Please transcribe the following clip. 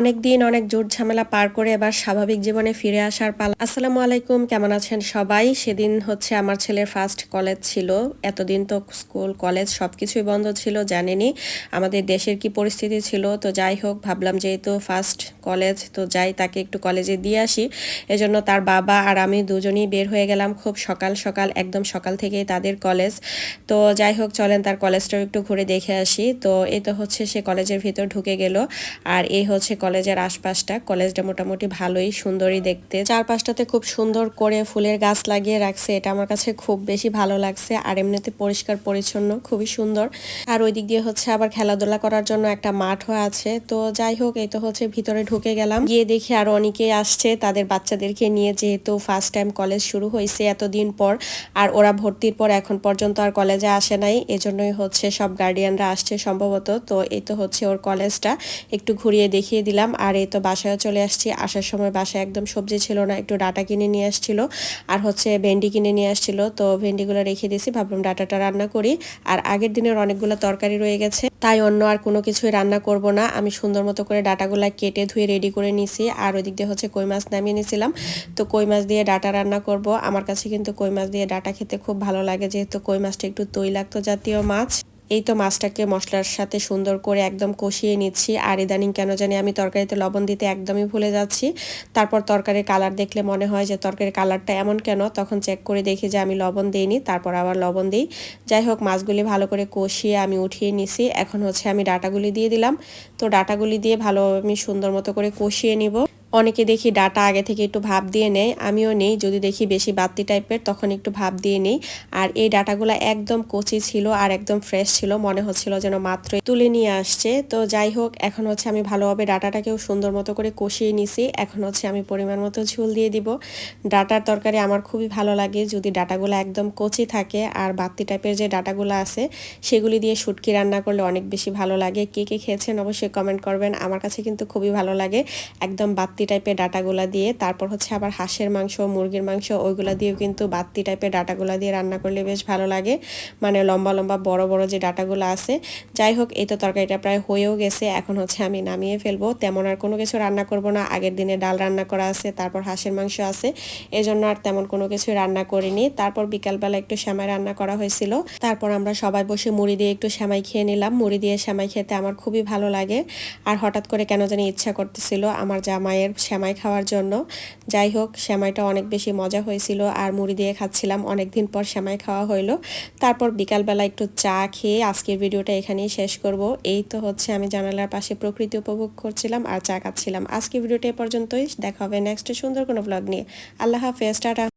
অনেক দিন অনেক জোর ঝামেলা পার করে এবার স্বাভাবিক জীবনে ফিরে আসার পালা। আসসালামু আলাইকুম, কেমন আছেন সবাই? সেদিন হচ্ছে আমার ছেলের ফার্স্ট কলেজ ছিল। এতদিন তো স্কুল কলেজ সব কিছুই বন্ধ ছিল, জানেনি আমাদের দেশের কি পরিস্থিতি ছিল। তো যাই হোক, ভাবলাম যেহেতু ফার্স্ট কলেজ তো যাই তাকে একটু কলেজে দিয়ে আসি। এজন্য তার বাবা আর আমি দুজনেই বের হয়ে গেলাম খুব সকাল সকাল, একদম সকাল থেকেই তাদের কলেজ তো যাই হোক, চলেন তার কলেজটাও একটু ঘুরে দেখে আসি। তো এই তো হচ্ছে সে কলেজের ভিতর ঢুকে গেল। আর এই হচ্ছে কলেজের আশপাশটা। কলেজটা মোটামুটি ভালোই, সুন্দরই দেখতে। চারপাশটাতে খুব সুন্দর করে ফুলের গাছ লাগিয়ে রাখছে। এটা আমার কাছে খুব বেশি ভালো লাগছে। আর এমনিতে পরিষ্কার, পরিচ্ছন্ন, খুবই সুন্দর। আর ওই দিক দিয়ে হচ্ছে আবার খেলাধুলা করার জন্য একটা মাঠও আছে। তো যাই হোক, এই তো হচ্ছে ভিতরে ঢুকে গেলাম। গিয়ে দেখি আর অনেকেই আসছে। তাদের বাচ্চাদেরকে নিয়ে যেহেতু ফার্স্ট টাইম কলেজ শুরু হয়েছে এতদিন পর। আর ওরা ভর্তির পর এখন পর্যন্ত আর কলেজে আসে নাই। এজন্যই হচ্ছে সব গার্ডিয়ানরা আসছে সম্ভবত। তো এই তো হচ্ছে ওর কলেজটা একটু ঘুরিয়ে দেখিয়ে দিলাম। আর এই তো বাসায় চলে আসছি। আসার সময় বাসায় একদম সবজি ছিল না, একটু ডাটা কিনে নিয়ে আসছিল। আর হচ্ছে ভেন্ডি কিনে নিয়ে আসছিল। তো ভেন্ডিগুলো রেখে দিয়েছি, ভাবলাম ডাটাটা রান্না করি। আর আগের দিনের অনেকগুলো তরকারি রয়ে গেছে। তাই অন্য আর কোনো কিছুই রান্না করব না। আমি সুন্দর মতো করে ডাটাগুলো কেটে ধুয়ে রেডি করে নিছি আর ওই দিক দিয়ে হচ্ছে কই মাছ নামিয়ে নিয়েছিলাম। তো কই মাছ দিয়ে ডাটা রান্না করব। আমার কাছে কিন্তু কই মাছ দিয়ে ডাটা খেতে খুব ভালো লাগে, যেহেতু কই মাছটা একটু তৈলাক্ত জাতীয় মাছ। এই তো মাছটাকে মশলার সাথে সুন্দর করে একদম কষিয়ে নিচ্ছি। আর ইদানিং কেন জানি আমি তরকারিতে লবণ দিতে একদমই ভুলে যাচ্ছি। তারপর তরকারির কালার দেখলে মনে হয় যে তরকারির কালারটা এমন কেন? তখন চেক করে দেখি যে আমি লবণ দিইনি, তারপর আবার লবণ দিই। যাই হোক, মাছগুলি ভালো করে কষিয়ে আমি উঠিয়ে নিছি। এখন হচ্ছে আমি ডাটাগুলি দিয়ে দিলাম। তো ডাটাগুলি দিয়ে ভালো আমি সুন্দর মতো করে কষিয়ে নিব। অনেকে দেখি ডাটা আগে থেকে একটু ভাব দিয়ে নেয়, আমিও নেই। যদি দেখি বেশি বাত্তি টাইপের, তখন একটু ভাব দিয়ে নেই। আর এই ডাটাগুলো একদম কচি ছিল আর একদম ফ্রেশ ছিল। মনে হচ্ছিল যেন মাত্রই তুলে নিয়ে আসছে। তো যাই হোক, এখন হচ্ছে আমি ভালোভাবে ডাটাটাকেও সুন্দর মতো করে কষিয়ে নিছি। এখন হচ্ছে আমি পরিমাণ মতো ঝুল দিয়ে দিব। ডাটার তরকারি আমার খুবই ভালো লাগে। যদি ডাটাগুলো একদম কচি থাকে আর বাত্তি টাইপের যে ডাটাগুলো আছে, সেগুলি দিয়ে শুটকি রান্না করলে অনেক বেশি ভালো লাগে। কে কে খেয়েছেন অবশ্যই কমেন্ট করবেন। আমার কাছে কিন্তু খুবই ভালো লাগে। একদম বাত্তি বাত্তি টাইপের ডাটাগুলা দিয়ে, তারপর হচ্ছে আবার হাঁসের মাংস, মুরগির মাংস, ওইগুলা দিয়েও কিন্তু বাত্তি টাইপের ডাটাগুলা দিয়ে রান্না করলে বেশ ভালো লাগে। মানে লম্বা লম্বা বড় বড় যে ডাটাগুলো আছে। যাই হোক, এই তো তরকারিটা প্রায় হয়েও গেছে। এখন হচ্ছে আমি নামিয়ে ফেলব। তেমন আর কোনো কিছু রান্না করব না। আগের দিনে ডাল রান্না করা আছে, তারপর হাঁসের মাংস আছে। এজন্য আর তেমন কোনো কিছু রান্না করিনি। তারপর বিকালবেলা একটু শ্যামাই রান্না করা হয়েছিল। তারপর আমরা সবাই বসে মুড়ি দিয়ে একটু শ্যামাই খেয়ে নিলাম। মুড়ি দিয়ে শ্যামাই খেতে আমার খুবই ভালো লাগে। আর হঠাৎ করে কেন জানি ইচ্ছা করতেছিল। আমার জামাইয়ের শ্যামাই খাওয়ার জন্য। যাই হোক শ্যামাইটা অনেক বেশি মজা হয়েছিল। আর মুড়ি দিয়ে খাচ্ছিলাম। অনেক দিন পর শ্যামাই খাওয়া হইল। তারপর বিকালবেলা একটু চা খেয়ে আজকের ভিডিওটা এখানেই শেষ করব। এই তো হচ্ছে আমি জানালার পাশে প্রকৃতি উপভোগ করছিলাম আর চা খাচ্ছিলাম। আজকের ভিডিওটা এ পর্যন্তই। দেখা হবে নেক্সট সুন্দর কোনো ব্লগ নিয়ে। আল্লাহ হাফেজ, টাটা।